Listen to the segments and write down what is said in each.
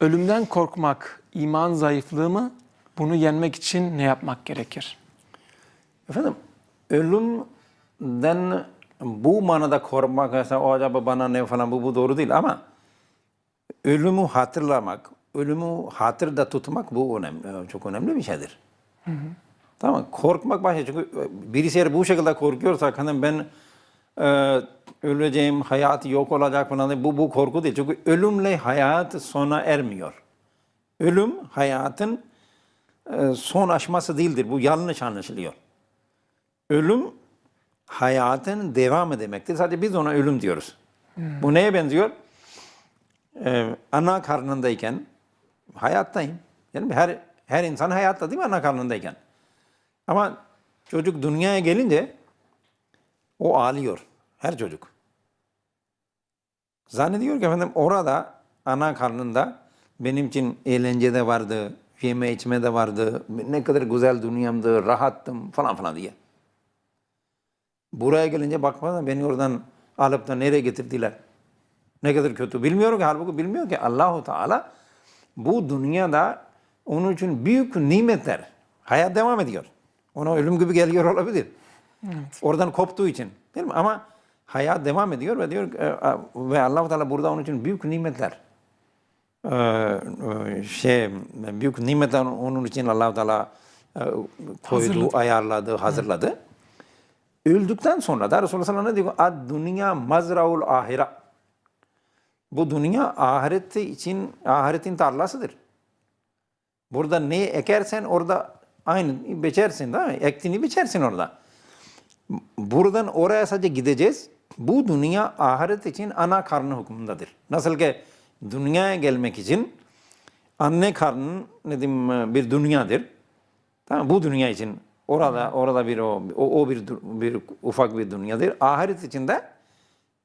Ölümden korkmak iman zayıflığı mı? Bunu yenmek için ne yapmak gerekir? Efendim ölümden bu manada korkmak mesela o acaba bana ne falan bu, bu doğru değil ama ölümü hatırlamak, ölümü hatırda tutmak bu önemli, çok önemli bir şeydir. Tamam mı? Korkmak başka çünkü birisi eğer bu şekilde korkuyorsa hani ben e, öleceğim, hayat yok olacak falan bu, bu korku değil. Çünkü ölümle hayat sona ermiyor. Ölüm hayatın e, son aşması değildir. Bu yanlış anlaşılıyor. Ölüm hayatın devamı demektir. Sadece biz ona ölüm diyoruz. Bu neye benziyor? Ee, ana karnındayken hayattayım. Yani her her insan hayatta değil mi ana karnındayken? Ama çocuk dünyaya gelince o ağlıyor. Her çocuk. Zannediyor ki efendim orada ana karnında benim için eğlence de vardı, yeme içme de vardı, ne kadar güzel dünyamdı, rahattım falan falan diye. Buraya gelince bakmadan beni oradan alıp da nereye getirdiler? Ne kadar kötü. Bilmiyor ki halbuki bilmiyor ki Allahu Teala bu dünyada onun için büyük nimetler. Hayat devam ediyor. Ona ölüm gibi geliyor olabilir. Oradan koptuğu için. Değil mi? Ama hayat devam ediyor ve diyor e, e, ve Allahu Teala burada onun için büyük nimetler. Ee, şey büyük nimetler onun için Allahu Teala e, koydu, Hazırladı. ayarladı, hazırladı. Öldükten sonra da Resulullah sallallahu aleyhi ve sellem ne diyor? Ad dünya mazraul ahire. Bu dünya ahireti için ahiretin tarlasıdır. Burada ne ekersen orada aynı biçersin mi? Ektiğini biçersin orada. Buradan oraya sadece gideceğiz. Bu dünya ahiret için ana karnı hükmündedir. Nasıl ki dünyaya gelmek için anne karnı ne diyeyim bir dünyadır. Tamam bu dünya için orada orada bir o o, bir bir ufak bir dünyadır. Ahiret için de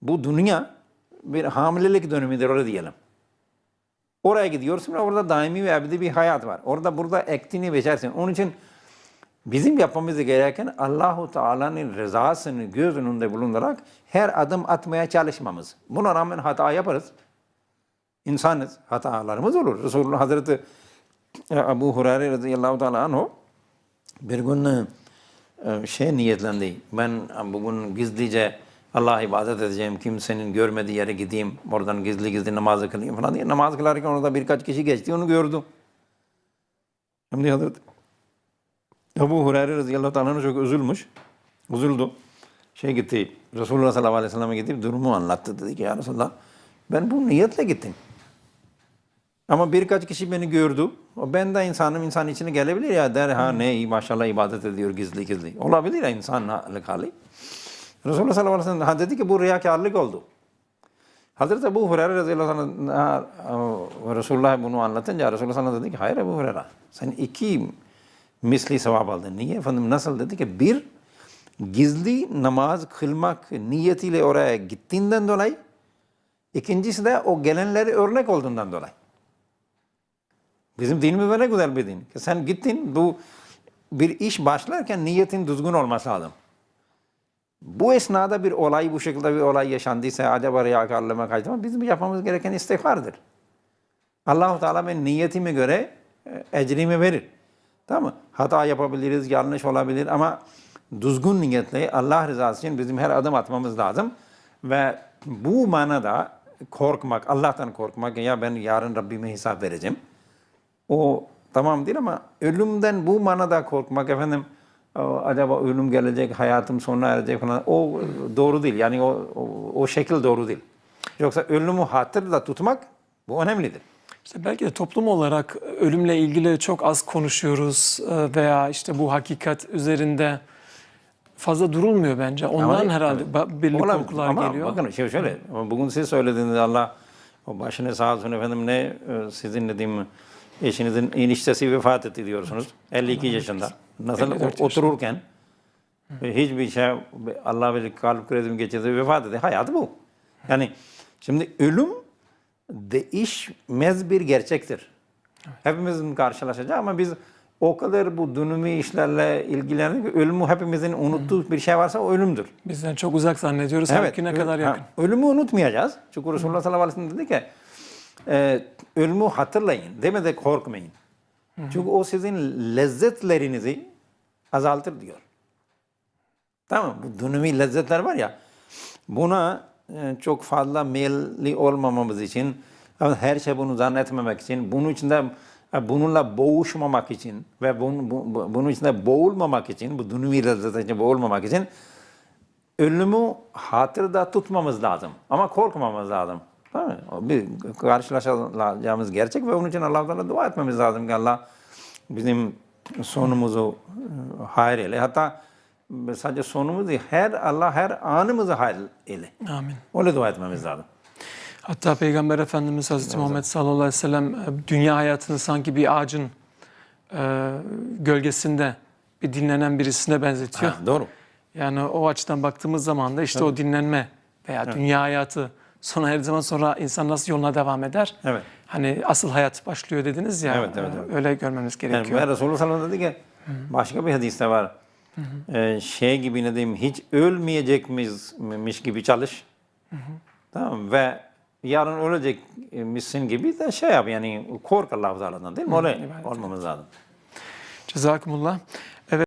bu dünya bir hamilelik dönemidir öyle diyelim. Oraya gidiyorsun ve orada daimi ve ebedi bir hayat var. Orada burada ektiğini biçersin. Onun için bizim yapmamız gereken Allahu Teala'nın rızasını göz önünde bulundurarak her adım atmaya çalışmamız. Buna rağmen hata yaparız. İnsanız. Hatalarımız olur. Resulullah Hazreti e, Ebu Hureyre radıyallahu teala anhu bir gün e, şey niyetlendi. Ben bugün gizlice Allah'a ibadet edeceğim. Kimsenin görmediği yere gideyim. Oradan gizli gizli namazı kılayım falan diye. Namaz kılarken orada birkaç kişi geçti. Onu gördü. Şimdi Hazreti Ebu Hureyre radıyallahu anhu çok üzülmüş. Üzüldü. Şey gitti. Resulullah sallallahu aleyhi ve sellem'e gidip durumu anlattı. Dedi ki ya Resulallah ben bu niyetle gittim. Ama birkaç kişi beni gördü. Ben de insanım, insan içine gelebilir ya der ha ne iyi maşallah ibadet ediyor gizli gizli. Olabilir ya insanlık hali. Resulullah sallallahu aleyhi ve sellem dedi ki bu riyakarlık oldu. Hazreti Ebu Hureyre radıyallahu anh Resulullah bunu anlatınca Resulullah sellem dedi ki hayır Ebu Hureyre sen iki misli sevap aldın. Niye efendim nasıl dedi ki bir gizli namaz kılmak niyetiyle oraya gittiğinden dolayı ikincisi de o gelenleri örnek olduğundan dolayı. Bizim dinimiz böyle güzel bir din. Sen gittin bu bir iş başlarken niyetin düzgün olması lazım. Bu esnada bir olay bu şekilde bir olay yaşandıysa acaba riyakarlığıma kaçtı? Bizim yapmamız gereken istiğfardır. Allahu Teala ben niyetime göre e, ecrimi verir. Tamam mı? Hata yapabiliriz, yanlış olabilir ama düzgün niyetle Allah rızası için bizim her adım atmamız lazım. Ve bu manada korkmak, Allah'tan korkmak ya ben yarın Rabbime hesap vereceğim. O tamam değil ama ölümden bu manada korkmak efendim acaba ölüm gelecek, hayatım sona erecek falan o doğru değil. Yani o, o, o şekil doğru değil. Yoksa ölümü hatırla tutmak bu önemlidir. İşte belki de toplum olarak ölümle ilgili çok az konuşuyoruz e, veya işte bu hakikat üzerinde fazla durulmuyor bence. Ondan Ama- herhalde evet. belli Olabilir. korkular Ama geliyor. Bakın şey şöyle, bugün siz söylediğiniz Allah o başına sağ olsun efendim ne e, sizin dediğim eşinizin eniştesi vefat etti diyorsunuz. 52 yaşında. Nasıl 54 yaşında. otururken e, hiçbir şey Allah bilir kalp krizim geçirdi vefat etti. Hayatı bu. Yani şimdi ölüm değişmez bir gerçektir. Hepimizin karşılaşacağı ama biz o kadar bu dönümü işlerle ilgilendik ki ölümü hepimizin unuttuğu bir şey varsa o ölümdür. Bizden çok uzak zannediyoruz. Halbuki ne kadar ha, yakın. ölümü unutmayacağız. Çünkü Resulullah sallallahu aleyhi ve sellem dedi ki e, ölümü hatırlayın. Demede korkmayın. Çünkü o sizin lezzetlerinizi azaltır diyor. Tamam? Bu dünyevi lezzetler var ya buna çok fazla meyilli olmamamız için her şey bunu zannetmemek için bunun içinde e, bununla boğuşmamak için ve bunun, bu, bu- bunun içinde boğulmamak için bu dünyevi lezzetler için boğulmamak için ölümü hatırda tutmamız lazım. Ama korkmamamız lazım. Tamam Bir karşılaşacağımız gerçek ve onun için Allah'tan dua etmemiz lazım ki Allah bizim sonumuzu e, hayır eyle. Hatta sadece sonumuzu değil, her Allah her anımızı hayır eyle. Amin. Öyle dua etmemiz lazım. Hatta Peygamber Efendimiz Hazreti Muhammed sallallahu aleyhi ve sellem e, dünya hayatını sanki bir ağacın e, gölgesinde bir dinlenen birisine benzetiyor. Ha, doğru. Yani o açıdan baktığımız zaman da işte o dinlenme veya dünya hayatı sonra her zaman sonra insan nasıl yoluna devam eder? Evet. Hani asıl hayat başlıyor dediniz ya. Evet, evet, e, evet. Öyle görmemiz Yani gerekiyor. ve Resulullah sallallahu aleyhi ve sellem dedi ki başka bir hadiste var. Ee, şey gibi ne diyeyim hiç ölmeyecekmiş gibi çalış. Tamam mı? ve yarın ölecekmişsin gibi de şey yap yani kork Allah-u Teala'dan değil mi? Öyle olmamız lazım. Cezakumullah.